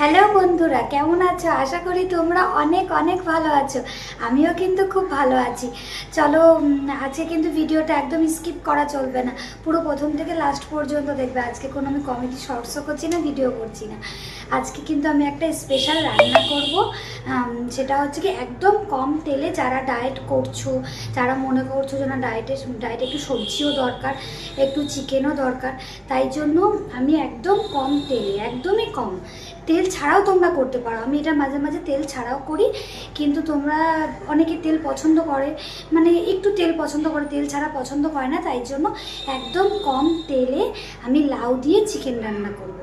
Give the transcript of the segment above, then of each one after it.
Hello বন্ধুরা, কেমন আছো? আশা করি তোমরা অনেক অনেক ভালো আছো। আমিও কিন্তু খুব ভালো আছি। চলো আজকে কিন্তু ভিডিওটা একদম স্কিপ করা চলবে না। পুরো প্রথম থেকে লাস্ট পর্যন্ত দেখবে। আজকে কোনো আমি কমেডি শর্টসও করছি না ভিডিও করছি না। আজকে কিন্তু আমি একটা স্পেশাল রান্না করব। সেটা হচ্ছে কি, একদম কম তেলে যারা ডায়েট করছ, যারা মনে করছ যে না ডায়েটে ডায়েটে একটু সবজিও দরকার, একটু চিকেনও দরকার, তাই জন্য আমি একদম কম তেলে, একদমই কম তেল ছাড়াও তোমরা করতে পারো আমি এটা মাঝে মাঝে তেল ছাড়াও করি, কিন্তু তোমরা অনেকে তেল পছন্দ করে মানে একটু তেল পছন্দ করে, তেল ছাড়া পছন্দ করে না, তাই জন্য একদম কম তেলে আমি লাউ দিয়ে চিকেন রান্না করব।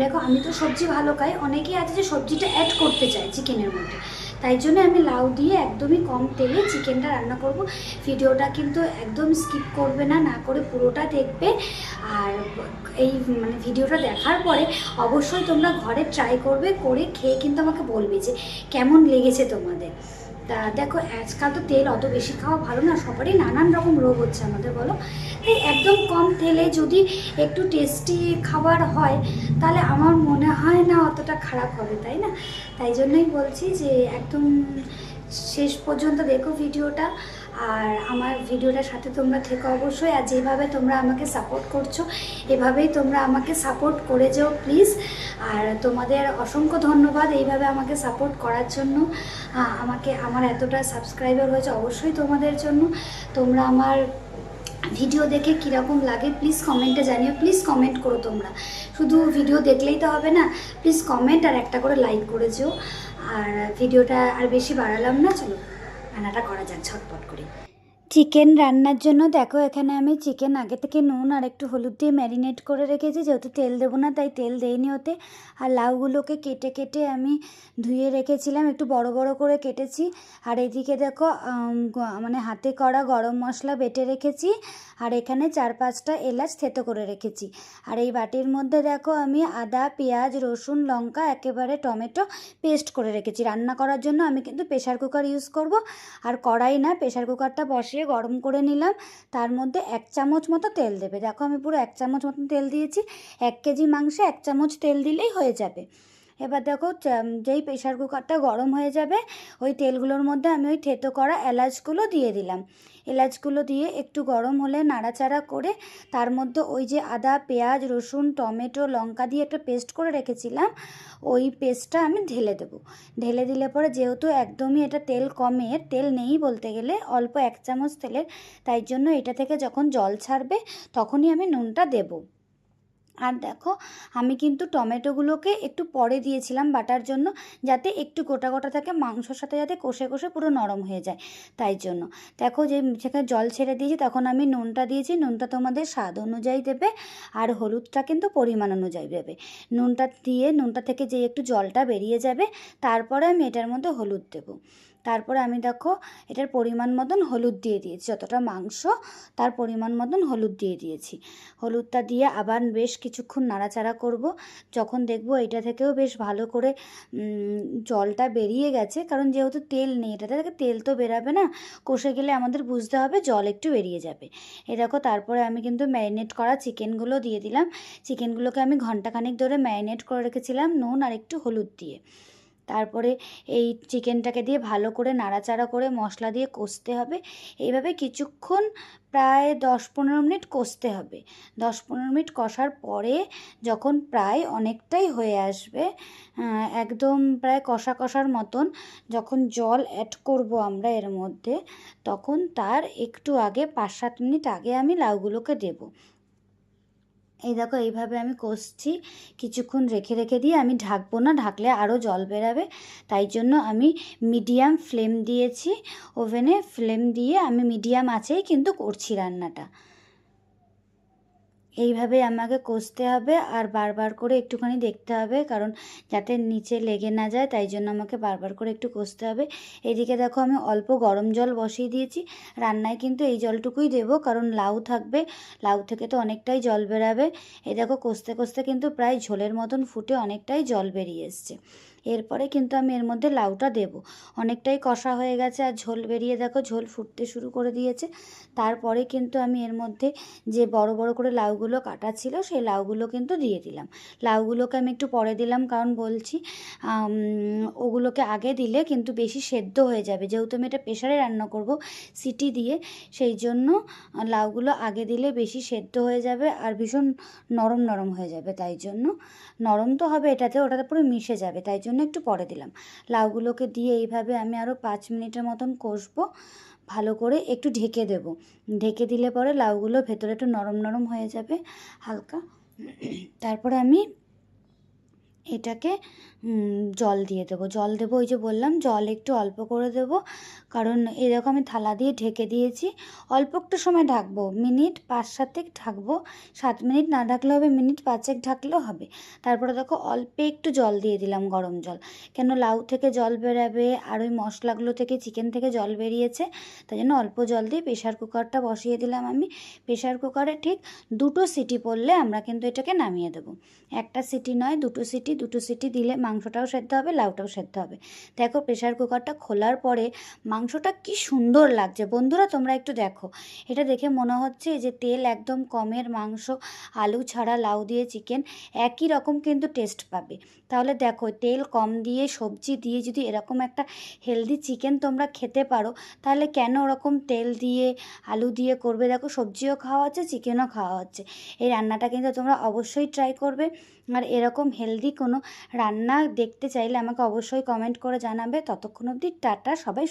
দেখো, আমি তো সবজি ভালো খাই, অনেকেই আছে যে সবজিটা অ্যাড করতে চায় চিকেনের মধ্যে তাই জন্য আমি লাউ দিয়ে একদমই কম তেলে চিকেনটা রান্না করব। ভিডিওটা কিন্তু একদম স্কিপ করবে না না করে পুরোটা দেখবে। আর এই মানে ভিডিওটা দেখার পরে অবশ্যই তোমরা ঘরে ট্রাই করবে, করে খেয়ে কিন্তু আমাকে বলবে যে কেমন লেগেছে তোমাদের। তা দেখো, আজকাল তো তেল অত বেশি খাওয়া ভালো না, সবারই নানান রকম রোগ হচ্ছে আমাদের, বলো। তাই একদম কম তেলে যদি একটু টেস্টি খাবার হয়, তাহলে আমার মনে অতটা খারাপ হবে, তাই না? তাই জন্যই বলছি যে একদম শেষ পর্যন্ত দেখো ভিডিওটা আর আমার ভিডিওটার সাথে তোমরা থেকো অবশ্যই। আর যেভাবে তোমরা আমাকে সাপোর্ট করছ, এভাবেই তোমরা আমাকে সাপোর্ট করে যাও প্লিজ আর তোমাদের অসংখ্য ধন্যবাদ এইভাবে আমাকে সাপোর্ট করার জন্য। আমাকে, আমার এতটা সাবস্ক্রাইবার হয়েছে অবশ্যই তোমাদের জন্য। তোমরা আমার ভিডিও দেখে কীরকম লাগে প্লিজ কমেন্টে জানিও প্লিজ কমেন্ট করো তোমরা। শুধু ভিডিও দেখলেই তো হবে না প্লিজ কমেন্ট আর একটা করে লাইক করে যেও। আর ভিডিওটা আর বেশি বাড়ালাম না, চলো, রান্নাটা করা যাক, ঝটপট করে। চিকেন রান্নার জন্য দেখো, এখানে আমি চিকেন আগে থেকে নুন আর একটু হলুদ দিয়ে ম্যারিনেট করে রেখেছি। যেহেতু তেল দেবো না, তাই তেল দেইনি ওতে। আর লাউগুলোকে কেটে কেটে আমি ধুয়ে রেখেছিলাম, একটু বড় বড় করে কেটেছি। আর এদিকে দেখো মানে হাতে করা গরম মশলা বেটে রেখেছি। আর এখানে চার পাঁচটা এলাচ থেতো করে রেখেছি। আর এই বাটির মধ্যে দেখো, আমি আদা, পেঁয়াজ, রসুন, লঙ্কা একেবারে টমেটো পেস্ট করে রেখেছি। রান্না করার জন্য আমি কিন্তু প্রেশার কুকার ইউজ করব। আর কড়াই না প্রেশার কুকারটা বসিয়ে গরম করে নিলাম। তার মধ্যে এক চামচ মতো তেল দেবে। দেখো আমি পুরো এক চামচ মতো তেল দিয়েছি। এক কেজি মাংসে এক চামচ তেল দিলেই হয়ে যাবে। এবার দেখো যেই প্রেশার কুকারটা গরম হয়ে যাবে, ওই তেলগুলোর মধ্যে আমি ওই থেতো করা এলাচগুলো দিয়ে দিলাম। এলাচগুলো দিয়ে একটু গরম হলে নাড়াচাড়া করে তার মধ্যে ওই যে আদা, পেঁয়াজ, রসুন, টমেটো, লঙ্কা দিয়ে একটা পেস্ট করে রেখেছিলাম, ওই পেস্টটা আমি ঢেলে দেবো। ঢেলে দিলে পরে যেহেতু একদমই এটা তেল কমের তেল নেই বলতে গেলে, অল্প এক চামচ তেলের, তাই জন্য এটা থেকে যখন জল ছাড়বে তখনই আমি নুনটা দেবো। আর দেখো, আমি কিন্তু টমেটোগুলোকে একটু পরে দিয়েছিলাম বাটার জন্য, যাতে একটু গোটা গোটা থাকে, মাংসর সাথে যাতে কষে কষে পুরো নরম হয়ে যায়, তাই জন্য। দেখো যে সেখানে জল ছেড়ে দিয়েছি, তখন আমি নুনটা দিয়েছি, নুনটা তোমাদের স্বাদ অনুযায়ী দেবে, আর হলুদটা কিন্তু পরিমাণ অনুযায়ী দেবে। নুনটা দিয়ে, নুনটা থেকে যে একটু জলটা বেরিয়ে যাবে, তারপরে আমি এটার মধ্যে হলুদ দেবো। তারপরে আমি দেখো এটার পরিমাণ মতন হলুদ দিয়ে দিয়েছি, যতটা মাংস তার পরিমাণ মতন হলুদ দিয়ে দিয়েছি। হলুদটা দিয়ে আবার বেশ কিছুক্ষণ নাড়াচাড়া করব, যখন দেখব এটা থেকেও বেশ ভালো করে জলটা বেরিয়ে গেছে, কারণ যেহেতু তেল নেই এটা থেকে তেল তো বেরাবে না, কষে গেলে আমাদের বুঝতে হবে জল একটু বেরিয়ে যাবে। এ দেখো তারপরে আমি কিন্তু ম্যারিনেট করা চিকেনগুলো দিয়ে দিলাম, চিকেনগুলোকে আমি ঘন্টাখানেক ধরে ম্যারিনেট করে রেখেছিলাম নুন আর একটু হলুদ দিয়ে। তারপরে এই চিকেনটাকে দিয়ে ভালো করে নাড়াচাড়া করে মশলা দিয়ে কষতে হবে। এইভাবে কিছুক্ষণ প্রায় দশ পনেরো মিনিট কষতে হবে। দশ পনেরো মিনিট কষার পরে যখন প্রায় অনেকটাই হয়ে আসবে একদম প্রায় কষা কষার মতন যখন জল অ্যাড করব আমরা এর মধ্যে, তখন তার একটু আগে পাঁচ সাত মিনিট আগে আমি লাউগুলোকে দেবো। এই দেখো, এইভাবে আমি কষছি। কিছুক্ষণ রেখে রেখে দিয়ে আমি ঢাকবো না, ঢাকলে আরও জল বেরাবে। তাই জন্য আমি মিডিয়াম ফ্লেম দিয়েছি। ওভেনে ফ্লেম দিয়ে আমি মিডিয়াম আছেই কিন্তু করছি রান্নাটা। এইভাবে আমাকে কষতে হবে আর বারবার করে একটুখানি দেখতে হবে, কারণ যাতে নিচে লেগে না যায়, তাই জন্য আমাকে বারবার করে একটু কষতে হবে। এদিকে দেখো আমি অল্প গরম জল বসিয়ে দিয়েছি। রান্নায় কিন্তু এই জলটুকুই দেবো, কারণ লাউ থাকবে। লাউ থেকে তো অনেকটাই জল বেরাবে। এই দেখো কষতে কষতে কিন্তু প্রায় ঝোলের মতন ফুটে অনেকটাই জল বেরিয়ে এসছে। এরপরে কিন্তু আমি এর মধ্যে লাউটা দেব। অনেকটাই কষা হয়ে গেছে আর ঝোল বেরিয়ে দেখো, ঝোল ফুটতে শুরু করে দিয়েছে। তারপরে কিন্তু আমি এর মধ্যে যে বড় বড় করে লাউগুলো কাটা ছিল, সেই লাউগুলো কিন্তু দিয়ে দিলাম। লাউগুলোকে আমি একটু পরে দিলাম, কারণ বলছি ওগুলোকে আগে দিলে কিন্তু বেশি সেদ্ধ হয়ে যাবে। যেহেতু আমি এটা প্রেশারে রান্না করব সিটি দিয়ে, সেই জন্য লাউগুলো আগে দিলে বেশি সেদ্ধ হয়ে যাবে আর ভীষণ নরম নরম হয়ে যাবে। তাই জন্য নরম তো হবে এটাতে, ওটাতে পুরো মিশে যাবে। তাই জন্য একটু পরে দিলাম। লাউগুলোকে দিয়ে এইভাবে আমি আরও পাঁচ মিনিটের মতন কষবো। ভালো করে একটু ঢেকে দেব। ঢেকে দিলে পরে লাউগুলো ভেতরে একটু নরম নরম হয়ে যাবে, হালকা। তারপরে আমি এটাকে জল দিয়ে দেবো। জল দেবো, ওই যে বললাম, জল একটু অল্প করে দেবো। কারণ এরকম আমি থালা দিয়ে ঢেকে দিয়েছি। অল্প একটু সময় ঢাকবো, মিনিট পাঁচ সাতেক ঢাকবো। সাত মিনিট না ঢাকলে হবে, মিনিট পাঁচেক ঢাকলেও হবে। তারপরে দেখো, অল্প একটু জল দিয়ে দিলাম গরম জল। কেন লাউ থেকে জল বেরাবে, আর ওই মশলাগুলো থেকে চিকেন থেকে জল বেরিয়েছে, তাই জন্য অল্প জল দিয়ে প্রেশার কুকারটা বসিয়ে দিলাম আমি। প্রেশার কুকারে ঠিক দুটো সিটি পড়লে আমরা কিন্তু এটাকে নামিয়ে দেবো। একটা সিটি নয়, দুটো সিটি, দুটো সিটি দিলে মাংসটাও সেদ্ধ হবে, লাউটাও সেদ্ধ হবে। দেখো প্রেশার কুকারটা খোলার পরে মাংসটা কি সুন্দর লাগছে। বন্ধুরা, তোমরা একটু দেখো। এটা দেখে মনে হচ্ছে যে তেল একদম কমের মাংস, আলু ছাড়া লাউ দিয়ে চিকেন একই রকম কিন্তু টেস্ট পাবে। তাহলে দেখো, তেল কম দিয়ে, সবজি দিয়ে যদি এরকম একটা হেলদি চিকেন তোমরা খেতে পারো, তাহলে কেন ওরকম তেল দিয়ে, আলু দিয়ে করবে? দেখো, সবজিও খাওয়া হচ্ছে চিকেনও খাওয়া হচ্ছে। এই রান্নাটা কিন্তু তোমরা অবশ্যই ট্রাই করবে। আর এরকম হেলদি কোনো রান্না দেখতে চাইলে আমাকে অবশ্যই কমেন্ট করে জানাবে। ততক্ষণ অবধি টাটা সবাই